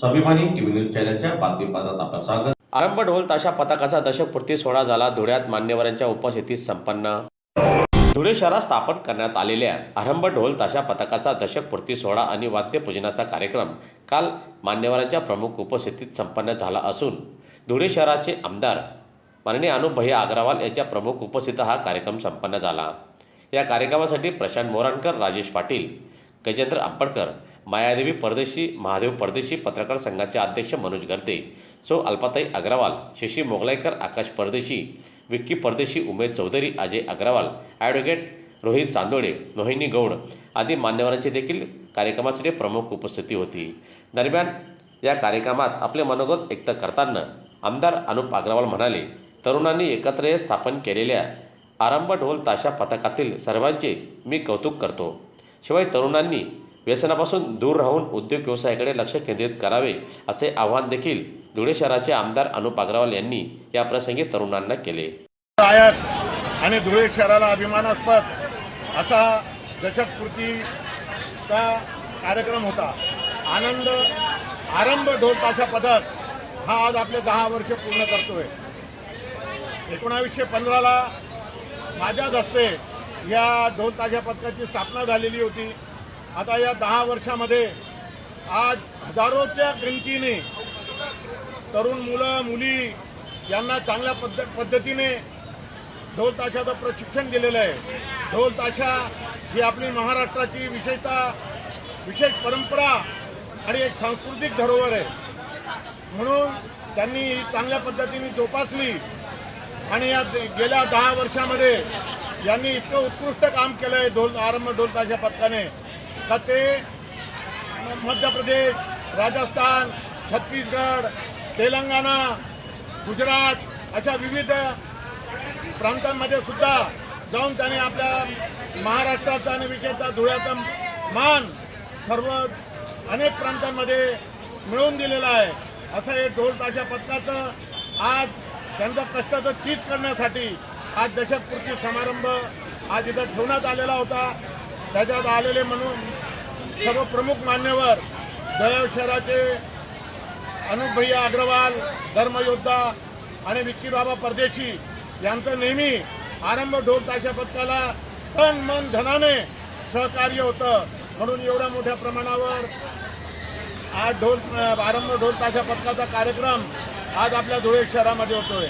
स्वाभिमानी TV news चॅनलच्या बातमीपत्रात आपलं स्वागत. आरंभ ढोल ताशा पथकाचा दशकपूर्ती सोहळा झाला. धुळ्यात मान्यवरांच्या उपस्थितीत संपन्न. धुळे शहरात स्थापन करण्यात आलेल्या आरंभ ढोल ताशा पथकाचा दशकपूर्ती सोहळा आणि वाद्यपूजनाचा कार्यक्रम काल मान्यवरांच्या प्रमुख उपस्थितीत संपन्न झाला असून धुळे शहराचे आमदार माननीय अनुप अग्रवाल यांच्या प्रमुख उपस्थितीत हा कार्यक्रम संपन्न झाला. या कार्यक्रमासाठी प्रशांत मोराणकर राजेश पाटील गजेंद्र आंबडकर मायादेवी परदेशी महादेव परदेशी पत्रकार संघाचे अध्यक्ष मनोज गर्दे. सो अल्पाताई अग्रवाल शशी मोगलाईकर आकाश परदेशी विक्की परदेशी उमेद चौधरी अजय अग्रवाल ॲडव्होकेट रोहित चांदोळे मोहिनी गौड आदी मान्यवरांची देखील कार्यक्रमासाठी प्रमुख उपस्थिती होती. दरम्यान या कार्यक्रमात आपले मनोगत व्यक्त करताना आमदार अनुप अग्रवाल म्हणाले तरुणांनी एकत्र येत स्थापन केलेल्या आरंभ ढोल ताशा पथकातील सर्वांचे मी कौतुक करतो. शिवाय तरुणांनी व्यसनापासून दूर राहून उद्योग व्यवसायाकडे लक्ष केंद्रित करावे असे आवाहन देखील धुळे शहराचे आमदार अनुप अग्रवाल यांनी या प्रसंगी तरुणांना केले. दायक आणि धुळे शहराला अभिमानास्पद असा दशकपूर्तीचा कार्यक्रम होता. आनंद आरंभ ढोल ताशा पथक हा आज आपले दहा वर्ष पूर्ण करतोय. एकोणावीसशे पंधराला माझ्याच हस्ते या ढोल ताशा पथकाची स्थापना झालेली होती. आता या दहा वर्षामध्ये आज हजारोच्या गिनतीने तरुण मुलं मुली यांना चांगल्या पद्ध पद्धतीने ढोल ताशाचं प्रशिक्षण दिलेलं आहे. ढोल ताशा ही आपली महाराष्ट्राची विशेषता विशेष परंपरा आणि एक सांस्कृतिक धरोहर आहे. म्हणून त्यांनी ही चांगल्या पद्धतीने जोपासली आणि या गेल्या दहा वर्षामध्ये यांनी इतकं उत्कृष्ट काम केलं आहे ढोल आरंभ ढोल ताशा पथकाने. का ते मध्य प्रदेश राजस्थान छत्तीसगड तेलंगणा गुजरात अशा विविध प्रांतांमध्ये सुद्धा जाऊन त्याने आपल्या महाराष्ट्राचा आणि विशेषतः धुळ्याचा मान सर्व अनेक प्रांतांमध्ये मिळवून दिलेला आहे. असं हे ढोल ताशा पथकाचं आज त्यांचा कष्टाचं चीज करण्यासाठी आज दशकपूर्ती समारंभ आज इथं ठेवण्यात आलेला होता. त्याच्यात आलेले म्हणून सर्व प्रमुख मान्यवर दयाव शहराचे अनुप भैया अग्रवाल धर्मयोद्धा आणि विक्कीबाबा परदेशी यांचं नेहमी आरंभ ढोल ताशा पथकाला तन मन धनाने सहकार्य होतं. म्हणून एवढ्या मोठ्या प्रमाणावर आज ढोल आरंभ ढोल ताशा पथकाचा कार्यक्रम आज आपल्या धुळे शहरामध्ये होतोय.